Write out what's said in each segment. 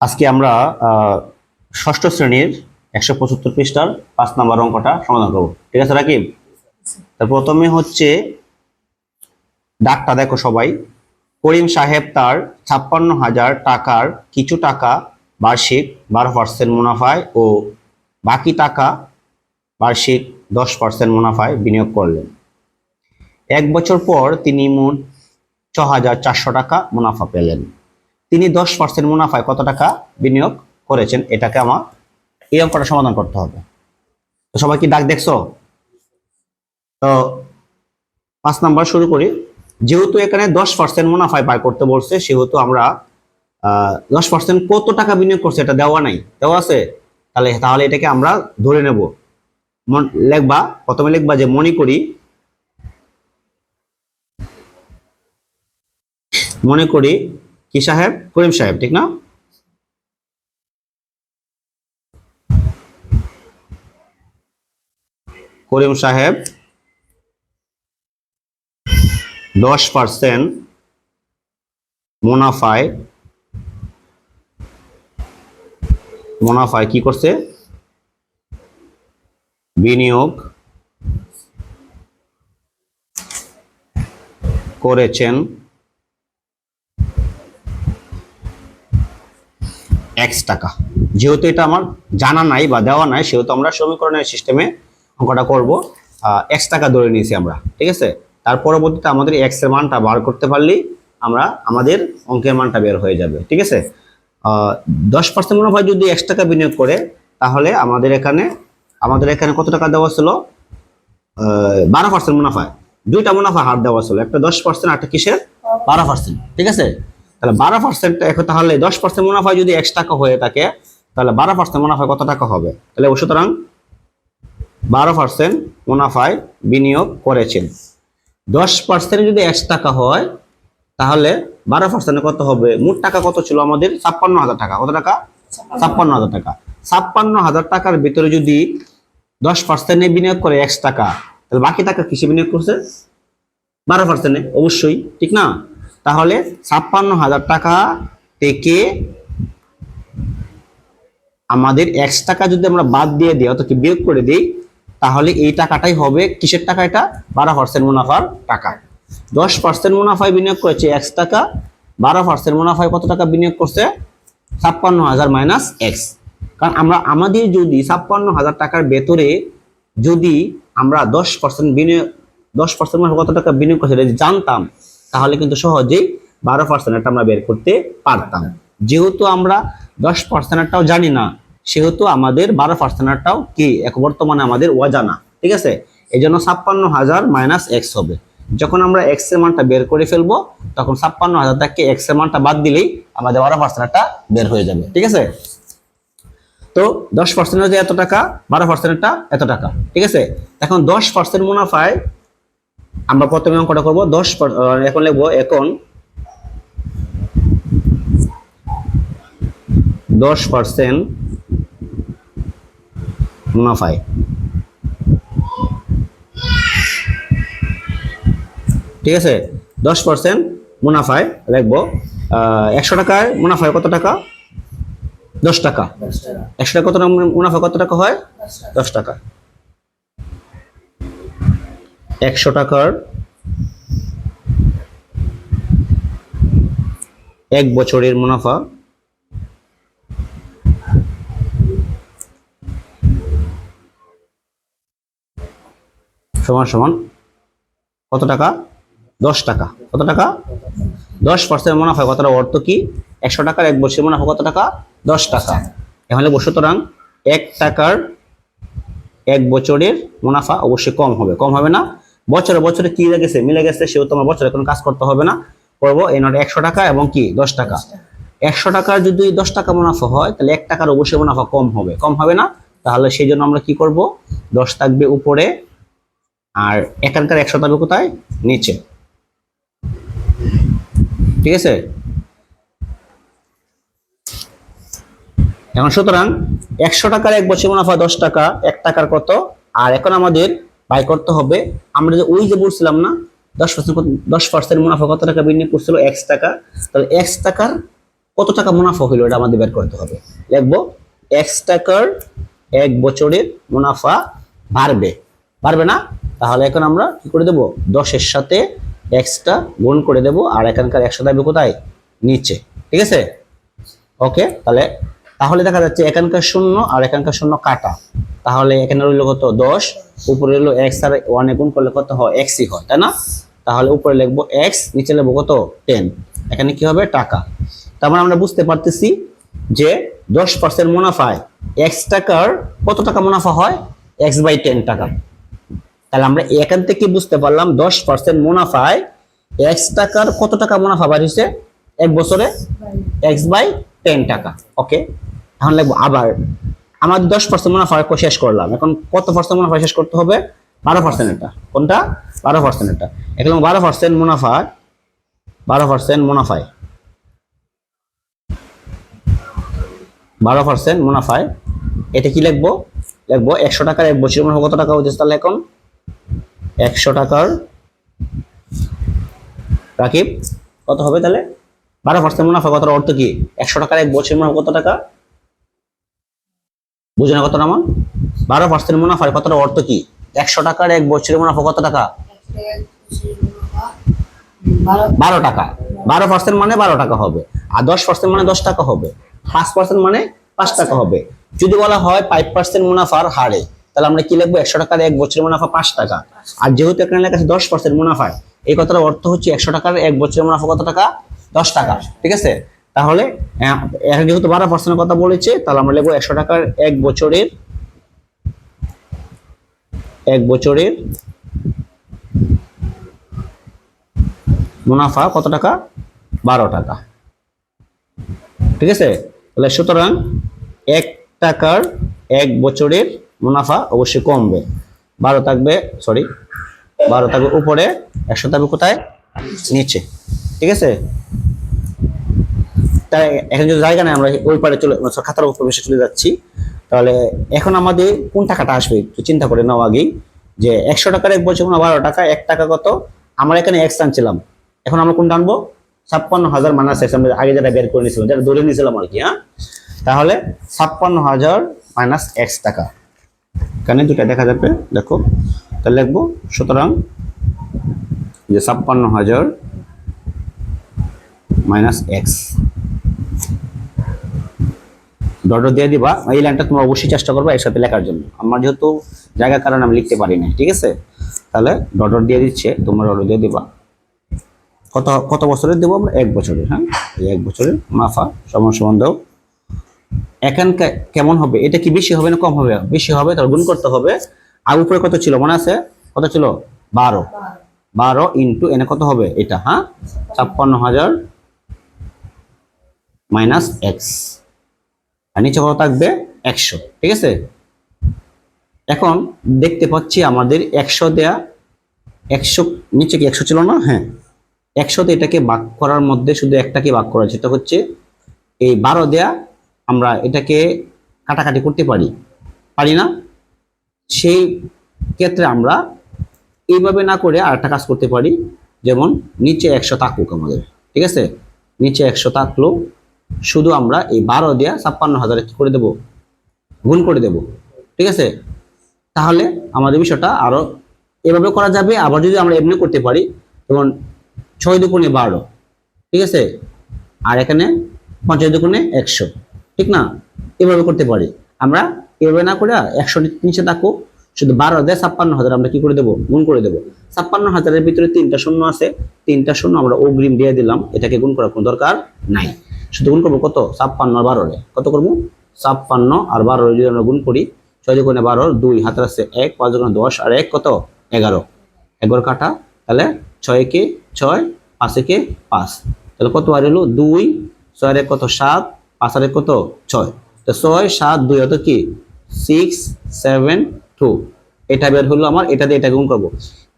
আজকে আমরা ষষ্ঠ শ্রেণির একশো পঁচাত্তর পৃষ্ঠার পাঁচ নম্বর অঙ্কটা সমাধান করব। ঠিক আছে, রাকিব? তা প্রথমে হচ্ছে, ডাকটা দেখো সবাই। করিম সাহেব তার ছাপ্পান্ন হাজার টাকার কিছু টাকা বার্ষিক বারো পার্সেন্ট মুনাফায় ও বাকি টাকা বার্ষিক দশ পার্সেন্ট মুনাফায় বিনিয়োগ করলেন। এক বছর পর তিনি মোট ছ হাজার চারশো টাকা মুনাফা পেলেন। তিনি দশ পার্সেন্ট মুনাফায় কত টাকা বিনিয়োগ করেছেন? এটাকে আমার এই অঙ্কটা সমাধান করতে হবে। তো সবাই কি ডাক দেখছ? তো পাঁচ নাম্বার শুরু করি। যেহেতু এখানে দশ পার্সেন্ট মুনাফায় বাই করতে বলছে, সেহেতু আমরা দশ পার্সেন্ট কত টাকা বিনিয়োগ করছে এটা দেওয়া নাই। দেওয়া আছে? তাহলে তাহলে এটাকে আমরা ধরে নেব। লেখবা, প্রথমে লিখবা যে মনে করি মনে করি কি সাহেব? করিম সাহেব, ঠিক না? করিম সাহেব, দশ পার্সেন্ট মুনাফায় মুনাফায় কি করছে? বিনিয়োগ করেছেন এক্স টাকা। যেহেতু এটা আমার জানা নাই বা দেওয়া নাই, সেহেতু আমরা সমীকরণের সিস্টেমে অঙ্কটা করব। এক্স টাকা ধরে নিয়েছি আমরা, ঠিক আছে? তার পরবর্তীতে আমাদের এক্সের মানটা বার করতে পারলেই আমরা আমাদের অঙ্কের মানটা বের হয়ে যাবে, ঠিক আছে? দশ পার্সেন্ট মুনাফা যদি এক্স টাকা বিনিয়োগ করে, তাহলে আমাদের এখানে আমাদের এখানে কত টাকা দেওয়া ছিল? বারো পার্সেন্ট মুনাফায় দুইটা মুনাফা হার দেওয়া ছিল, একটা দশ পার্সেন্ট একটা কিসের? বারো পার্সেন্ট, ঠিক আছে? তাহলে বারো পার্সেন্ট তাহলে দশ পার্সেন্ট মুনাফা যদি একশো টাকা হয়ে থাকে, তাহলে বারো পার্সেন্ট মুনাফা কত টাকা হবে? তাহলে সুতরাং বারো পার্সেন্ট মুনাফায় বিনিয়োগ করেছেন। দশ পার্সেন্ট যদি একশো টাকা হয়, তাহলে বারো পার্সেন্টে কত হবে? মোট টাকা কত ছিল আমাদের? ছাপ্পান্ন হাজার টাকা। কত টাকা? ছাপ্পান্ন হাজার টাকা। ছাপ্পান্ন হাজার টাকার ভিতরে যদি দশ পার্সেন্টে বিনিয়োগ করে একশো টাকা, তাহলে বাকি টাকা কিসে বিনিয়োগ করছে? বারো পার্সেন্টে অবশ্যই। ঠিক না? তাহলে ছাপ্পান্ন হাজার টাকা থেকে আমাদের একশো টাকা যদি আমরা বাদ দিয়ে দিই, অর্থাৎ বিয়োগ করে দিই, তাহলে এই টাকাটাই হবে, কিসের টাকা এটা? বারো পার্সেন্ট মুনাফার টাকা। দশ পার্সেন্ট মুনাফায় বিনিয়োগ করেছে একশো টাকা, বারো পার্সেন্ট মুনাফায় কত টাকা বিনিয়োগ করছে? ছাপ্পান্ন হাজার মাইনাস এক্স। কারণ আমরা, আমাদের যদি ছাপ্পান্ন হাজার টাকার ভেতরে যদি আমরা দশ পার্সেন্ট বিনিয়োগ, দশ পার্সেন্ট কত টাকা বিনিয়োগ করছে জানতাম তাহলে কিন্তু সহজেই বারো পার্সেন্টটা আমরা বের করতে পারতাম। যেহেতু আমরা দশ পার্সেন্টটাও জানি না, সেহেতু আমাদের বারো পার্সেন্টটাও কি, এক বর্তমানে আমাদের অজানা, ঠিক আছে? এই জন্য ছাপ্পান্ন হাজার মাইনাস এক্স হবে। যখন আমরা এক্সের মানটা বের করে ফেলব, তখন ছাপ্পান্ন হাজার থেকে এক্সের মানটা বাদ দিলেই আমাদের বারো পার্সেন্টটা বের হয়ে যাবে, ঠিক আছে? তো দশ পার্সেন্ট যে এত টাকা, বারো পার্সেন্টটা এত টাকা, ঠিক আছে? এখন দশ পার্সেন্ট মুনাফায় আমরা প্রথমে অঙ্কটা করব দশ এখন লিখব এখন দশ পার্সেন্ট মুনাফায় ঠিক আছে? দশ পার্সেন্ট মুনাফায় লিখব আহ, একশো টাকায় মুনাফায় কত টাকা? দশ টাকা। একশো টাকা কত টাকা মুনাফা কত টাকা হয়? দশ টাকা। একশো টাকার এক বছরের মুনাফা। সমান সমান কত টাকা? দশ টাকা। কত টাকা? দশ পার্সেন্ট মুনাফা। কতটা অর্থ কি? একশো টাকার এক বছরের মুনাফা কত টাকা? দশ টাকা। লিখব, সুতরাং এক টাকার এক বছরের মুনাফা অবশ্যই কম হবে। কম হবে না? বছরে বছরে কি লেগেছে মিলে গেছে সেও তোমার বছরে কোনো কাজ করতে হবে না। করব এই নোট একশো টাকা এবং কি দশ টাকা। একশো টাকার যদি দশ টাকা মুনাফা হয় তাহলে এক টাকার অবশ্যই মুনাফা কম হবে। কম হবে না তাহলে সেই জন্য আমরা কি করব দশ থাকবে উপরে আর এখানকার একশো থাকবে কোথায়? নিচে। ঠিক আছে? এখন সুতরাং একশো টাকার এক বছর মুনাফা দশ টাকা এক টাকার কত? আর এখন আমাদের বাই করতে হবে। আমরা যে ওই যে বলছিলাম না, দশ পার্সেন্ট দশ পার্সেন্ট মুনাফা কত টাকা বিনিয়োগ করছিল? এক্স টাকা। তাহলে এক্স টাকার কত টাকা মুনাফা হইল? এটা আমাদের বের করতে হবে। লিখব এক্স টাকার এক বছরের মুনাফা বাড়বে। বাড়বে না? তাহলে এখন আমরা কি করে দেবো? দশের সাথে এক্সটা গুণ করে দেবো। আর এখানকার একশো থাকবে কোথায়? নিচে। ঠিক আছে? ওকে, তাহলে তাহলে দেখা যাচ্ছে এখানকার শূন্য আর এখানকার শূন্য কাটা। তাহলে এখানে রইল কত? দশ। উপরে রইল এক্স আর ওয়ানে গুণ করলে কত হয়? এক্সই হয় তাই না? তাহলে উপরে লিখব এক্স নিচে লিখব কত? টেন এখানে কি হবে? টাকা। তার মানে আমরা বুঝতে পারতেছি যে দশ পার্সেন্ট মুনাফায় এক্স টাকার কত টাকা মুনাফা হয়? এক্স বাই টেন টাকা। তাহলে আমরা এখান থেকে বুঝতে পারলাম দশ পার্সেন্ট মুনাফায় এক্স টাকার কত টাকা মুনাফা বাড়িছে এক বছরে? এক্স বাই টেন টাকা। ওকে এখন লিখব আবার। আমাদের দশ পার্সেন্ট মুনাফা শেষ করলাম। এখন কত পার্সেন্ট মুনাফা শেষ করতে হবে? বারো পার্সেন্ট এটা। কোনটা? বারো পার্সেন্ট এটা। এখন বারো পার্সেন্ট মুনাফা, বারো পার্সেন্ট মুনাফায়। বারো পার্সেন্ট মুনাফায়। এটা কি লিখব? লিখব একশো টাকার এক বছর মুনাফা কত টাকা হচ্ছে তাহলে এখন? একশো টাকার রাকিব, কত হবে তাহলে? বারো পার্সেন্ট মুনাফা কত অর্থ কি? একশো টাকার এক বছর মুনাফা কত টাকা? বুঝে না কত নামান বারো পার্সেন্ট মুনাফার কতটা অর্থ কি? একশো টাকার এক বছরের মুনাফা কত টাকা? বারো টাকা। বারো পার্সেন্ট মানে বারো টাকা হবে। আর দশ পার্সেন্ট মানে দশ টাকা হবে। পাঁচ পার্সেন্ট মানে পাঁচ টাকা হবে। যদি বলা হয় ফাইভ পার্সেন্ট মুনাফার হারে, তাহলে আমরা কি লিখব? একশো টাকার এক বছরের মুনাফা পাঁচ টাকা। আর যেহেতু এখানে লেখা আছে দশ পার্সেন্ট মুনাফায়, এই কথাটার অর্থ হচ্ছে একশো টাকার এক বছরের মুনাফা কত টাকা? দশ টাকা। ঠিক আছে? তাহলে যেহেতু বারো পার্সেন্টের কথা বলেছে, তাহলে আমরা লিখব একশো টাকার এক বছরের এক বছরের মুনাফা কত টাকা? বারো টাকা। ঠিক আছে? তাহলে সুতরাং এক টাকার এক বছরের মুনাফা অবশ্যই কমবে। বারো থাকবে সরি বারো থাকবে উপরে, একশো থাকবে কোথায়? নিচে। ঠিক আছে? তাই এখন যদি জায়গা নেই, আমরা ওই পারে চলে মানে খাতার উপর বসে চলে যাচ্ছি। তাহলে এখন আমাদের কোন টাকাটা আসবে একটু চিন্তা করে নাও আগেই। যে একশো টাকার এক বছর বারো টাকা, এক টাকা কত? আমরা এখানে এক্স আনছিলাম। এখন আমরা কোনটা আনব? ছাপ্পান্ন হাজার মাইনাস এক্স আমরা আগে যেটা বের করে নিয়েছিলাম, যেটা ধরে নিয়েছিলাম আর কি হ্যাঁ? তাহলে ছাপ্পান্ন হাজার মাইনাস এক্স টাকা। এখানে দুটা দেখা যাবে, দেখো। তাহলে লিখব, সুতরাং যে ছাপ্পান্ন হাজার মাইনাস এক্স ডট দিয়ে দিবা, এই লাইনটা তোমরা অবশ্যই চেষ্টা করবে একসাথে লেখার জন্য। আমার যেহেতু জায়গার কারণে আমি লিখতে পারি না ঠিক আছে? তাহলে ডট দিয়ে দিচ্ছে, তোমরা ডট দিয়ে দিবা। কত কত বছরের দেবো আমরা? এক বছরের হ্যাঁ? এই এক বছরের মাফা, সমান সমান দাও। এখান কেমন হবে? এটা কি বেশি হবে না কম হবে? বেশি হবে, তাহলে গুণ করতে হবে। আর উপরে কত ছিল? মনে আছে? কত ছিল? বারো। বারো ইন্টু এনে কত হবে? এটা হ্যাঁ? ছাপ্পান্ন হাজার মাইনাস এক্স আর নিচে কত থাকবে? একশো। ঠিক আছে? এখন দেখতে পাচ্ছি আমাদের একশো দেয়া, একশো, নিচে কি একশো ছিল না? হ্যাঁ। একশোতে এটাকে ভাগ করার মধ্যে শুধু একটাকে ভাগ করা যেটা হচ্ছে এই বারো দেয়া, আমরা এটাকে কাটাকাটি করতে পারি। পারি না? সেই ক্ষেত্রে আমরা এইভাবে না করে আরেকটা কাজ করতে পারি। যেমন নিচে একশো থাকুক আমাদের। ঠিক আছে? নিচে একশো থাকল। শুধু আমরা এই বারো দেয়া ছাপ্পান্ন হাজারে কি করে দেব? গুণ করে দেব। ঠিক আছে? তাহলে আমাদের বিষয়টা আরও এভাবে করা যাবে। আবার যদি আমরা এমনি করতে পারি, যেমন ছয় দুগুণে বারো, ঠিক আছে? আর এখানে পঞ্চাশ দুগুণে একশো, ঠিক না? এভাবে করতে পারি। আমরা এভাবে না করে একশো নিচে থাকো শুধু বারো দেয় ছাপ্পান্ন হাজার আমরা কি করে দেবো? গুণ করে দেবো। ছাপ্পান্ন হাজারের ভিতরে তিনটা শূন্য আছে। তিনটা শূন্য আমরা অগ্রিম দিয়ে দিলাম। এটাকে গুণ করার কোনো দরকার নাই। শুধু গুণ করব কত? ছাপ্পান্ন আর বারোরে কত করব? ছাপ্পান্ন আর বারো যদি আমরা গুণ করি, ছয় দুগুণে বারো, দুই হাতের আসছে এক, পাঁচ দুগুণে দশ, আর এক কত? এগারো। এগারো কাটা, তাহলে ছয় কে ছয় পাঁচে কে পাঁচ। তাহলে কত আর এলো দুই। ছয় আর এক কত? সাত। পাঁচ আর এক কত? ছয়। তো ছয়, সাত, দুই হতো কি? Six, seven, two. এটা বের হলো আমার, এটা দিয়ে এটা গুণ করব।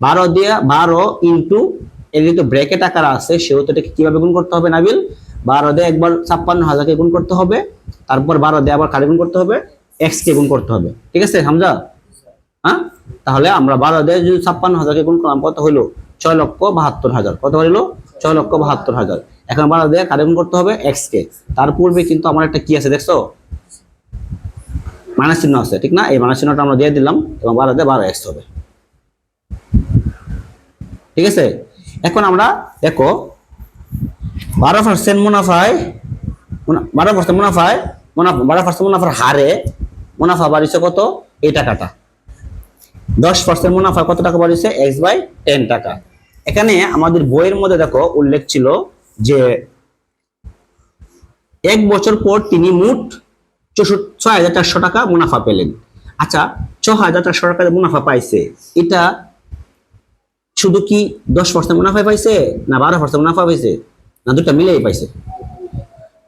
বারো দিয়ে বারো ইন্টু এর যেহেতু ব্র্যাকেট আকার আছে সেহেতু এটাকে কীভাবে গুণ করতে হবে নাবিল? বারো দিয়ে একবার ছাপ্পান্ন হাজারকে গুণ করতে হবে, তারপর বারো দিয়ে আবার কারে গুণ করতে হবে এক্স কে গুণ করতে হবে। ঠিক আছে, হামজা? হ্যাঁ? তাহলে আমরা বারো দিয়ে যদি ছাপ্পান্ন হাজারকে গুণ করলাম, কত হইল? ছয় লক্ষ বাহাত্তর হাজার। কত হইল? ছয় লক্ষ বাহাত্তর হাজার। এখন বারো দিয়ে কারে গুণ করতে হবে এক্স কে তার পূর্বে কিন্তু আমার একটা কি আছে, দেখছ? মাইনাস চিহ্ন আছে, ঠিক না? এই মাইনাস চিহ্নটা আমরা দিয়ে দিলাম, এবং বারো দিয়ে বারো এক্স হবে। ঠিক আছে? এখন আমরা দেখো বারো পার্সেন্ট মুনাফায়, মুনা- বারো পার্সেন্ট মুনাফায়, মুনাফা, বারো পার্সেন্ট মুনাফার হারে মুনাফা বাড়িছে কত? এই টাকাটা। দশ পার্সেন্ট মুনাফা কত টাকা বাড়িছে? এক্স বাই টেন টাকা। এখানে আমাদের বইয়ের মধ্যে দেখো উল্লেখ ছিল যে এক বছর পর তিনি মোট চৌষট্টি, ছয় হাজার চারশো টাকা মুনাফা পেলেন। আচ্ছা ছ হাজার চারশো টাকা মুনাফা পাইছে। এটা শুধু কি দশ পার্সেন্ট মুনাফা পাইছে না বারো পার্সেন্ট মুনাফা পাইছে? না দুটা মিলেই পাইছে।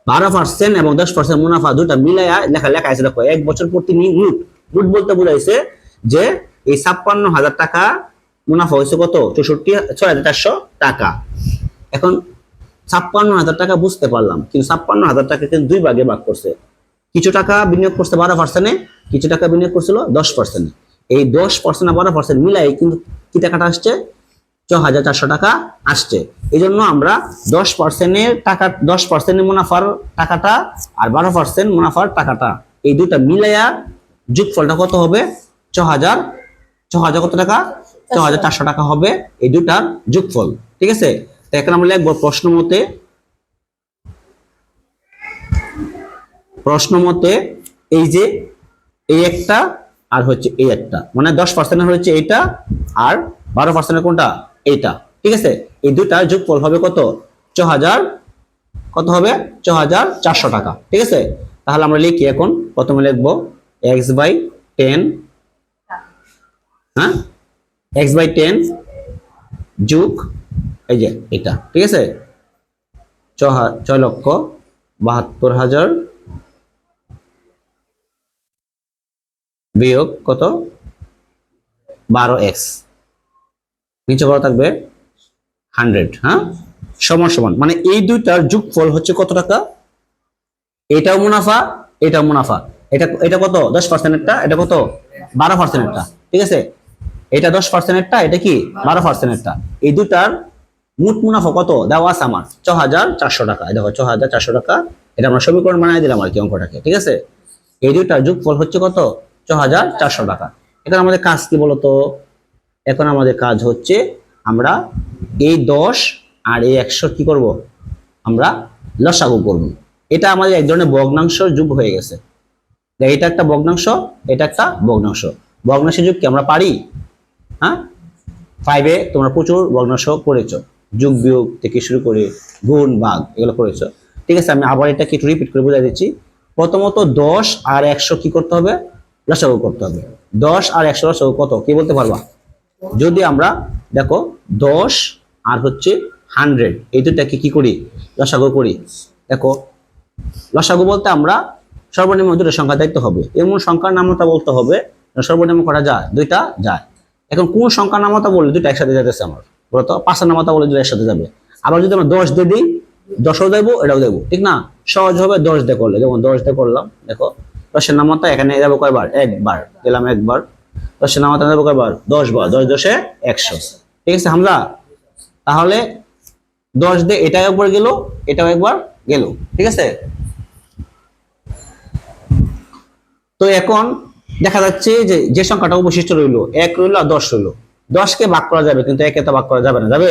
বারো পার্সেন্ট এবং দশ পার্সেন্ট মুনাফা দুটা মিলাইয়া লেখা লেখা আছে, দেখো, এক বছর পর তিনি লুট লুট বলতে বোঝাইছে যে এই ছাপ্পান্ন হাজার টাকা মুনাফা হয়েছে কত? চৌষট্টি ছয় হাজার চারশো টাকা। এখন ছাপ্পান্ন হাজার টাকা বুঝতে পারলাম, কিন্তু ছাপ্পান্ন হাজার টাকা কিন্তু দুই ভাগে ভাগ করছে। কিছু টাকা বিনিয়োগ করছে বারো পার্সেন্টে কিছু টাকা বিনিয়োগ করছিল দশ পার্সেন্টে এই দশ পার্সেন্ট আর বারো পার্সেন্ট মিলাই কিন্তু কি টাকাটা আসছে? ছ হাজার চারশো টাকা আসছে। এই জন্য আমরা দশ পার্সেন্টের টাকা, দশ পার্সেন্টের মুনাফার টাকাটা আর বারো পার্সেন্ট মুনাফার টাকাটা এই দুটা মিলাইয়া যোগফলটা কত হবে? ছ হাজার ছ হাজার কত টাকা? ছ হাজার চারশো টাকা হবে এই দুটার যোগফল। ঠিক আছে? তো এখন আমরা লিখব প্রশ্ন মতে প্রশ্ন মতে এই যে এই একটা আর হচ্ছে এই একটা। মানে দশ পার্সেন্টের হচ্ছে এইটা আর বারো পার্সেন্টের কোনটা? এইটা, ঠিক আছে? এই দুটার যোগফল হবে কত? ছ হাজার কত হবে? ছ হাজার চারশো টাকা, ঠিক আছে? তাহলে আমরা লিখি এখন, প্রথমে লিখব এক্স বাই টেন হ্যাঁ? এক্স বাই টেন যুগ, এই যে এটা, ঠিক আছে? ছয় লক্ষ বাহাত্তর হাজার বিয়োগ কত? বারো এক্স নিচে কত থাকবে হান্ড্রেড হ্যাঁ? সমান সমান। মানে এই দুইটার যোগফল হচ্ছে কত টাকা? এটাও মুনাফা এটাও মুনাফা। এটা এটা কত? দশ পার্সেন্টেরটা এটা কত? বারো পার্সেন্টেরটা ঠিক আছে? এটা দশ পার্সেন্টেরটা এটা কি? বারো পার্সেন্টেরটা এই দুটার মোট মুনাফা কত? দেওয়া আছে আমার ছ হাজার চারশো টাকা। দেখো ছ হাজার চারশো টাকা। এটা আমরা সমীকরণ বানিয়ে দিলাম আর কি অঙ্কটাকে। ঠিক আছে? এই দুইটার যোগফল হচ্ছে কত? ছ হাজার চারশো টাকা। এখন আমাদের কাজ কি বলতো? এখন আমাদের কাজ হচ্ছে আমরা এই দশ আর এই একশো কি করব? আমরা লসাগু করব। এটা আমাদের এক ধরনের ভগ্নাংশ যুগ হয়ে গেছে। এটা একটা ভগ্নাংশ, এটা একটা ভগ্নাংশ। ভগ্নাংশের যুগ কি আমরা পারি? হ্যাঁ? ফাইভে তোমরা প্রচুর ভগ্নাংশ করেছ। যুগ বিয়োগ থেকে শুরু করে গুণ বাঘ এগুলো করেছ। ঠিক আছে, আমি আবার এটাকে একটু রিপিট করে বুঝাই দিচ্ছি। প্রথমত দশ আর একশো কি করতে হবে? লসাগু করতে হবে। দশ আর একশো লসাগু কত? কি বলতে পারবা? যদি আমরা দেখো দশ আর হচ্ছে হান্ড্রেড এই দুটাকে কি করি? লসাগু করি। দেখো, লসাগু বলতে আমরা সর্বনিম্ন দুটো সংখ্যা দেখতে হবে। এমন সংখ্যার নামতা বলতে হবে, সর্বনিম্ন করা যায়? দুইটা যায়। এখন কোন সংখ্যার নামতা বললে দুটো একসাথে যেতেছে আমার? বলতো, পাঁচের নামতা বলে দুটো একসাথে যাবে। আবার যদি আমরা দশ দিয়ে দিই, দশও দেবো, এটাও দেবো, ঠিক না? সহজ হবে দশ দিয়ে করলে। যেমন দশ দিয়ে করলাম, দেখো, দশের নামতা এখানে যাব কয়বার? একবার, দিলাম একবার। দশের নামতা কয়বার? দশ বার। দশ দশে একশো। ঠিক আছে হামলা তাহলে দশ দিয়ে এটা একবার গেল, এটাও একবার গেল। ঠিক আছে? তো এখন দেখা যাচ্ছে যে যে সংখ্যাটা অবশিষ্ট রইল, এক রইল আর দশ রইল। দশকে ভাগ করা যাবে, কিন্তু একে তো ভাগ করা যাবে না, যাবে?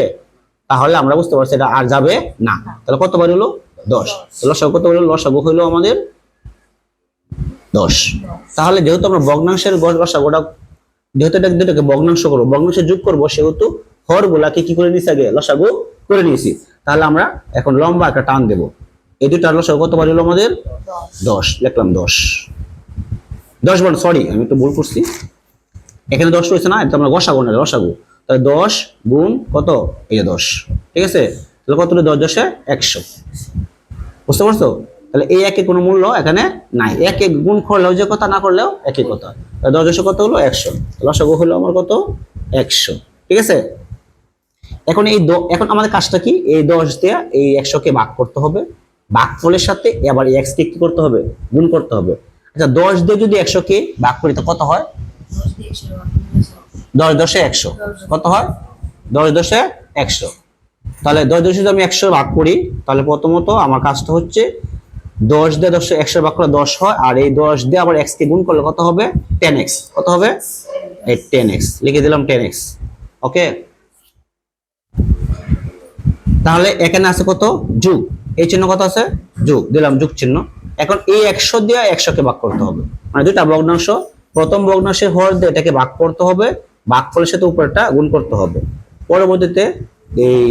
তাহলে আমরা বুঝতে পারছি এটা আর যাবে না। তাহলে কতবার হলো? দশ। লসাগু কত হলো? লসাগু হইল আমাদের দশ। তাহলে যেহেতু আমরা ভগ্নাংশের গ- লসাগুটা যেহেতু এটা দুটোকে ভগ্নাংশ করব ভগ্নাংশে যোগ করব, সেহেতু হর গুলাকে কি করে নিয়েছি আগে? লসাগু করে নিয়েছি। তাহলে আমরা এখন লম্বা একটা টান দেবো। এই দুটার লসাগু কতবার হলো আমাদের? দশ। লিখলাম দশ। দশ বার সরি আমি একটু ভুল করছি। এখানে দশ রয়েছে না? এটা আমরা গসাগু না রসাগু তাহলে দশ গুণ কত? এই যে দশ। ঠিক আছে? তাহলে কত দশ দশে একশো। বুঝতে পারছ? তাহলে এই একে কোনো মূল্য এখানে নাই। একে গুণ করলেও যে কথা, না করলেও একই কথা। দশ কত হলো? একশো। লসাগু হলো আমার কত? একশো। ঠিক আছে? এখন এই এখন আমাদের কাজটা কি? এই দশ দিয়ে এই একশোকে ভাগ করতে হবে। ভাগফলের সাথে আবার এই এক্স কে কি করতে হবে? গুণ করতে হবে। আচ্ছা দশ দিয়ে যদি একশোকে ভাগ করি, তো কত হয়? দশ দশে একশো। কত হয়? দশ দশে একশো। তাহলে দশ দশে যদি আমি একশো ভাগ করি, তাহলে প্রথমত আমার কাজটা হচ্ছে দশ দিয়ে দশ, একশো ভাগ করলে দশ হয়, আর এই দশ দিয়ে আবার এক্স কে গুণ করলে কত হবে? টেন এক্স কত হবে? এই টেন এক্স লিখে দিলাম টেন এক্স ওকে? তাহলে এখানে আছে কত? যুগ। এই চিহ্ন কত আছে? যুগ। দিলাম যুগ চিহ্ন। এখন এই একশো দিয়ে একশোকে ভাগ করতে হবে। মানে দুইটা ভগ্নাংশ। প্রথম ভগ্নাংশের হর দিয়ে এটাকে ভাগ করতে হবে। ভাগ ফলের সাথে উপরটা গুণ করতে হবে। পরবর্তীতে এই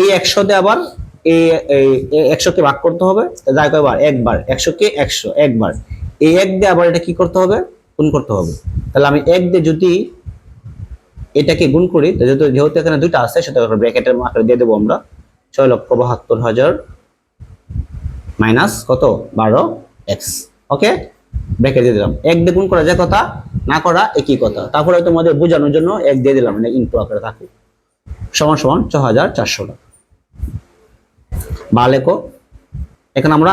এই একশো দিয়ে আবার একশোকে ভাগ করতে হবে যাই কয়বার? একবার। একশোকে একশো, একবার। এই এক দিয়ে আবার এটা কি করতে হবে? গুণ করতে হবে। তাহলে আমি এক দিয়ে যদি এটাকে গুণ করি যেহেতু যেহেতু এখানে দুইটা আছে, সেটা ব্র্যাকেটের আকারে দিয়ে দেবো আমরা ছয় লক্ষ বাহাত্তর হাজার মাইনাস কত? বারো এক্স। ওকে? ব্র্যাকেট দিয়ে দিলাম। এক দিয়ে গুণ করা যায় কথা? না করা একই কথা। তারপরে তোমাদের বোঝানোর জন্য এক দিয়ে দিলাম মানে ইন্টু আকারে থাকুক সমান সমান ছ হাজার চারশো টাকা। বা লেখো এখানে আমরা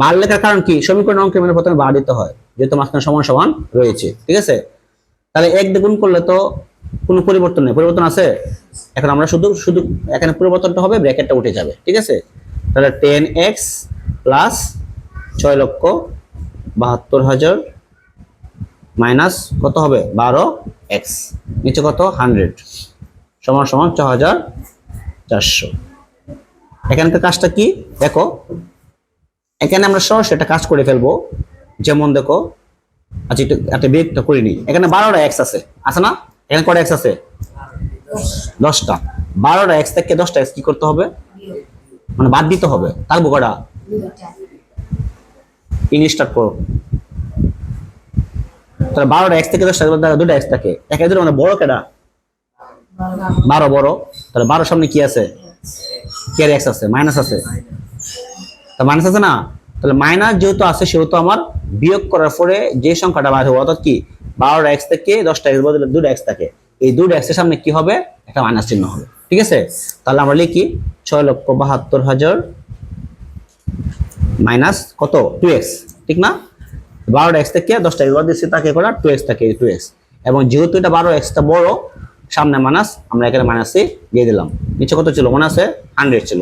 বার লেখার কারণ কি? সমীকরণ অঙ্কে মানে প্রথমে বার দিতে হয়, যেহেতু মাঝখানে সমান সমান রয়েছে, ঠিক আছে? তাহলে এক দিয়ে গুণ করলে তো কোনো পরিবর্তন নেই, পরিবর্তন আছে? এখন আমরা শুধু শুধু এখানে পরিবর্তনটা হবে, ব্র্যাকেটটা উঠে যাবে, ঠিক আছে? তাহলে টেন এক্স প্লাস ছয় লক্ষ বাহাত্তর হাজার মাইনাস কত হবে? বারো এক্স। নিচে কত? হান্ড্রেড। সমান সমান ছ হাজার চারশো। এখানকার কাজটা কি? দেখো, এখানে আমরা সরাসরি একটা কাজ করে ফেলব। যেমন দেখো আচ্ছা একটু, একটা বিয়োগটা করে নিই এখানে বারোটা এক্স আছে। আছে না? এখানে কটা এক্স আছে? দশটা। বারোটা এক্স থেকে দশটা এক্স কি করতে হবে? মানে বাদ দিতে হবে। থাকব কটা? ইংলিশ স্টার্ট করো। তাহলে বারোটা এক্স থেকে দশটা দুটো এক্স থাকে। এক একজন মানে বড় কেটা বারো বড়। তাহলে বারো সামনে কি আছে? কি আর এক্স আছে মাইনাস আছে। তা মাইনাস আছে না? তাহলে মাইনাস যেহেতু আছে, সেহেতু আমার বিয়োগ করার পরে যে সংখ্যাটা বার হবে, অর্থাৎ কি? বারোটা এক্স থেকে দশটা এক্স বদলে দুটো এক্স থাকে। এই দুটো এক্সের সামনে কি হবে? একটা মাইনাস চিহ্ন হবে। ঠিক আছে? তাহলে আমরা লিখি ছয় লক্ষ বাহাত্তর হাজার মাইনাস কত? টু এক্স ঠিক না? বারোটা এক্স থেকে দশটা এক্স বাদ দিচ্ছি তাকে করা টু এক্স থাকে টু এক্স এবং যেহেতু এটা বারো এক্সটা বড় সামনে মাইনাস আমরা এখানে মাইনাসে দিয়ে দিলাম। নিচে কত ছিল? মনে আছে হান্ড্রেড ছিল।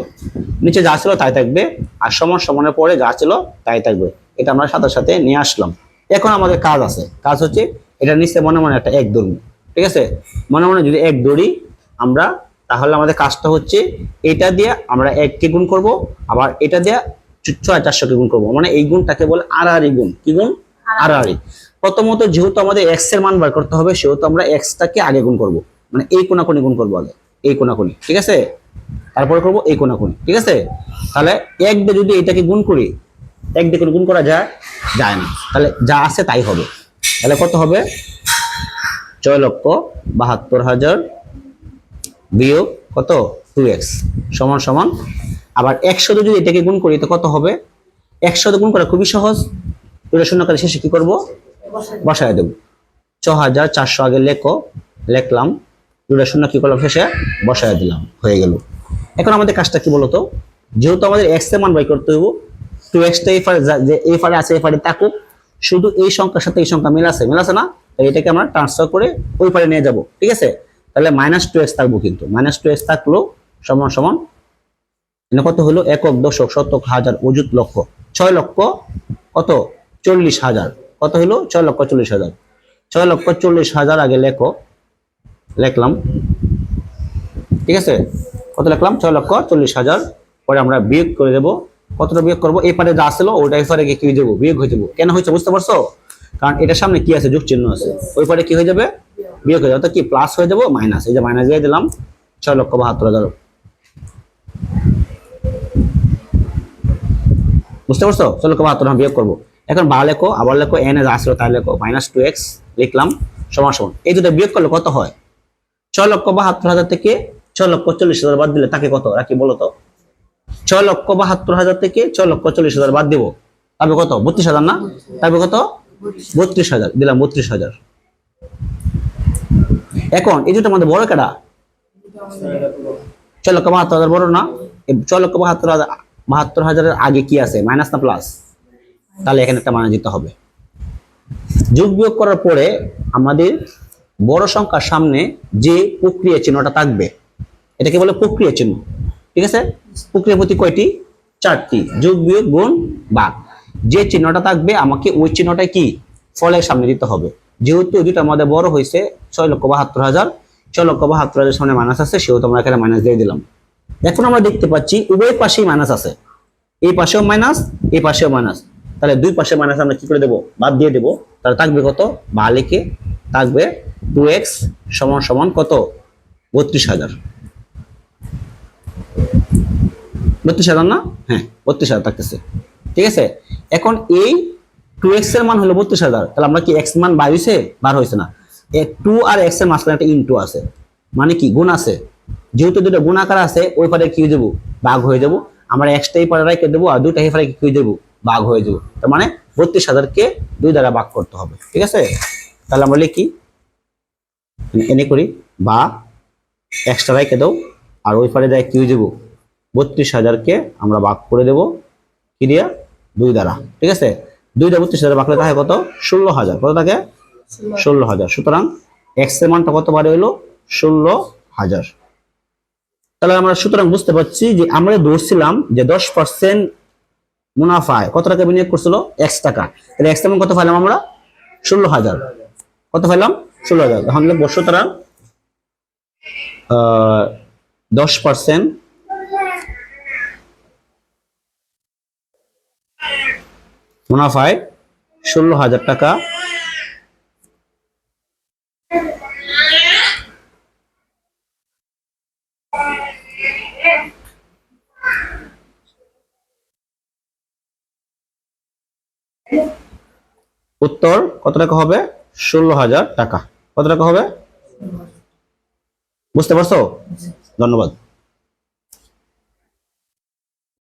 নিচে যা ছিল তাই থাকবে আর সমান সমানের পরে যা ছিল তাই থাকবে। এটা আমরা সাথে সাথে নিয়ে আসলাম। এখন আমাদের কাজ আছে। কাজ হচ্ছে এটা নিচে মনে মনে একটা এক দৌড় ঠিক আছে? মনে মনে যদি এক দৌড়ি আমরা তাহলে আমাদের কাজটা হচ্ছে এটা দিয়ে আমরা এককে গুণ করব আবার এটা দিয়ে ছয় চারশোকে গুণ করব। মানে এই গুণটাকে বলে আড়াআড়ি গুণ। কি গুণ? আড়াআড়ি। প্রথমত যেহেতু আমাদের এক্সের মান বার করতে হবে সেহেতু আমরা এক্সটাকে আগে গুণ করব। মানে এই কোনাকুনি গুণ করব আগে। এই কোনাকুনি, ঠিক আছে? তারপরে করব এই কোনাকুনি, ঠিক আছে? তাহলে এক দিয়ে যদি এটাকে গুণ করি, এক দিয়ে গুণ করা যায় যায় না। তাহলে যা আছে তাই হবে। তাহলে কত হবে? ছয় লক্ষ বাহাত্তর হাজার বিয়োগ কত? টু এক্স সমান সমান। আবার একশো যদি এটাকে গুণ করি, তো কত হবে? একশো গুণ করা খুবই সহজ। এটা শূন্য করে শেষে কি করব? বসায় দেবো। ছ হাজার চারশো আগে লেখো, লেখলাম। দুটা শূন্য কি করলাম? শেষে বসায় দিলাম, হয়ে গেল। এখন আমাদের কাজটা কি বলতো? যেহেতু আমাদের এক্সের মান বাই করতে হইব টু এক্সটা এই ফারে যে এই ফারে আছে, এই ফারে থাকুক। শুধু এই সংখ্যার সাথে এই সংখ্যা মিল আছে মিল আছে না? তাই এটাকে আমরা ট্রান্সফার করে ওই পারে নিয়ে যাব, ঠিক আছে? তাহলে মাইনাস টু এক্স থাকব কিন্তু। মাইনাস টু এক্স থাকল সমান সমান এখানে কত হলো? একক, দশক, শতক, হাজার, অযুত লক্ষ। ছয় লক্ষ কত? চল্লিশ হাজার। কত হলো? ছয় লক্ষ চল্লিশ হাজার। ছয় লক্ষ চল্লিশ হাজার আগে লেখো। লেখলাম। ঠিক আছে? কত লিখলাম? ছয় লক্ষ চল্লিশ হাজার। পরে আমরা বিয়োগ করে দেবো। কতটা বিয়োগ করব? এই পারে যা আসলো ওইটা এই পারে কি যাব? বিয়োগ হয়ে যাব। কেন হয়েছে বুঝতে পারছ? কারণ এটার সামনে কি আছে? যোগ চিহ্ন আছে। ওই পারে কি হয়ে যাবে? বিয়োগ হয়ে যাবে। অর্থাৎ কি প্লাস হয়ে যাব মাইনাস এই যে মাইনাস দিয়ে দিলাম, ছয় লক্ষ বাহাত্তর হাজার। বুঝতে পারছ? ছয় লক্ষ বাহাত্তর আমি বিয়োগ করব। এখন বা লেখো, আবার লেখো এন এস আসলো তাই লেখো। মাইনাস টু এক্স লিখলাম, সমান সমান। এই দুটো বিয়োগ করলে কত হয়? ছয় লক্ষ বাহাত্তর হাজার থেকে ছয় লক্ষ চল্লিশ হাজার বাদ দিলে তাকে কত? রাখি বলো তো। ছয় লক্ষ বাহাত্তর হাজার থেকে ছয় লক্ষ চল্লিশ হাজার বাদ দিব। তবে কত? বত্রিশ হাজার না? তবে কত? বত্রিশ হাজার। দিলাম বত্রিশ হাজার। এখন, এই দুটো আমাদের বড় কাটা ছয় লক্ষ বাহাত্তর হাজার বড় না? ছয় লক্ষ বাহাত্তর হাজার, বাহাত্তর হাজারের আগে কি আছে? মাইনাস না প্লাস? তাহলে এখানে একটা মাইনাস দিতে হবে। যোগ বিয়োগ করার পরে আমাদের বড় সংখ্যার সামনে যে প্রক্রিয়া চিহ্নটা থাকবে, এটাকে বলে প্রক্রিয়া চিহ্ন। ঠিক আছে? প্রক্রিয়া প্রতি কয়টি? চারটি। যোগ বিয়োগ গুণ ভাগ যে চিহ্নটা থাকবে, আমাকে ওই চিহ্নটা কি? ফলের সামনে দিতে হবে। যেহেতু দুটো আমাদের বড় হয়েছে, ছয় লক্ষ বাহাত্তর হাজার, ছয় লক্ষ বাহাত্তর হাজার সামনে মাইনাস আছে, সেহেতু আমরা এখানে মাইনাস দিয়ে দিলাম। এখন আমরা দেখতে পাচ্ছি, উভয় পাশেই মাইনাস আছে। এই পাশেও মাইনাস এই পাশেও মাইনাস তাহলে দুই পাশে মাইনাস আমরা কি করে দেবো? বাদ দিয়ে দেবো। তাহলে থাকবে কত? লিখে থাকবে টু এক্স সমান সমান কত? বত্রিশ হাজার। বত্রিশ হাজার না? হ্যাঁ বত্রিশ হাজার থাকতেছে। ঠিক আছে? এখন এই টু এক্সের মান হলো বত্রিশ হাজার। তাহলে আমরা কি এক্স মান বার হয়েছে বার হয়েছে না। টু আর এক্সের মাঝখানে একটা ইনটু আছে। মানে কি? গুণ আছে। যেহেতু দুটো গুণ আকার আছে, ওই পারে কি যাব? ভাগ হয়ে যাব। আমরা এক্সটা এই পারে রেখে দেবো আর দুইটা এই পারে কি যাব? ভাগ হয়ে যাব। তার মানে বত্রিশ হাজারকে দুই দ্বারা ভাগ করতে হবে ঠিক আছে? তাহলে আমরা লিখি এনে করি বা এক্সট্রা রেখে দাও আর ওই পারে দেয় কি হয়ে যাব বত্রিশ হাজারকে আমরা ভাগ করে দেব কি দিয়া দুই দ্বারা ঠিক আছে? দুইটা বত্রিশ হাজার ভাগ করে থাকে কত? ষোলো হাজার। কত থাকে? ষোলো। হাজার। সুতরাং এক্সের মানটা কত বারে হলো? ষোলো হাজার। তাহলে আমরা সুতরাং বুঝতে পারছি যে আমরা ধরছিলাম যে দশ পার্সেন্ট মুনাফায় কত টাকা বিনিয়োগ করছিল? এক্স টাকা। তাহলে এক্স টাকা কত পাইলাম আমরা? ষোলো হাজার। কত পাইলাম? ষোলো হাজার। তখন লিখব তারা দশ পার্সেন্ট মুনাফায় ষোলো হাজার টাকা। উত্তর কত টাকা হবে? ষোলো হাজার টাকা। কত টাকা হবে? বুঝতে পারছ? ধন্যবাদ।